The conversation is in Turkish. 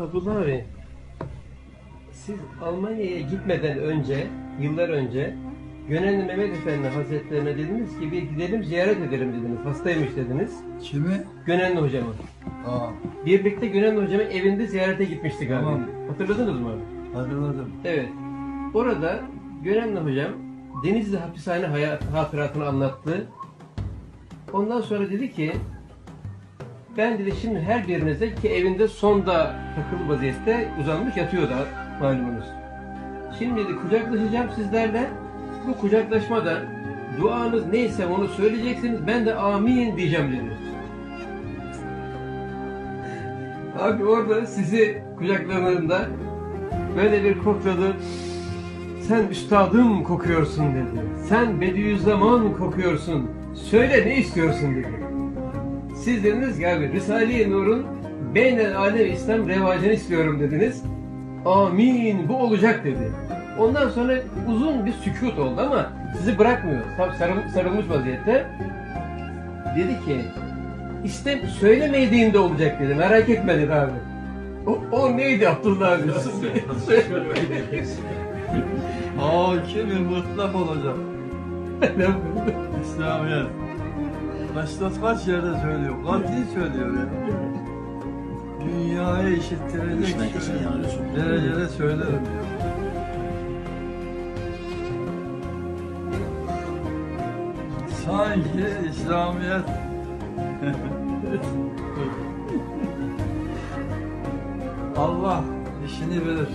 Abdullah abi, siz Almanya'ya gitmeden önce, yıllar önce Gönenli Mehmet Efendi Hazretlerine dediniz ki bir gidelim ziyaret edelim dediniz. Hastaymış dediniz. Kimi? Gönenli hocamı. Aa, Birlikte Gönenli hocamın evinde ziyarete gitmiştik abi. Tamam. Hatırladınız mı hatırladım. Evet. Orada Gönenli hocam Denizli hapishane hayat, hatıratını anlattı. Ondan sonra dedi ki ben dedi şimdi her birinize ki evinde sonda takılı vaziyette uzanmış yatıyor da malumunuz. Şimdi dedi kucaklaşacağım sizlerle. Bu kucaklaşmada duanız neyse onu söyleyeceksiniz. Ben de amin diyeceğim dedi. Abi orada sizi kucaklarında böyle bir kokladı. Sen üstadım kokuyorsun dedi. Sen Bediüzzaman kokuyorsun. Söyle ne istiyorsun dedi. Siz dediniz ki abi Risale-i Nur'un Beynel Alem İslam revacını istiyorum dediniz. Amin bu olacak dedi. Ondan sonra uzun bir sükut oldu ama sizi bırakmıyor. Tam sarıl- sarılmış vaziyette. Dedi ki İstem söylemediğinde olacak dedi. Merak etme dedi abi. O, o neydi Abdullah abi? Hakimi mutlak olacak. İslamiyet. Başta kaç yerde söylüyor. Katil söylüyor ya. Dünyayı eşittirecek Resul. derecede söylerim diyor. Sanki İslamiyet Allah işini bilir.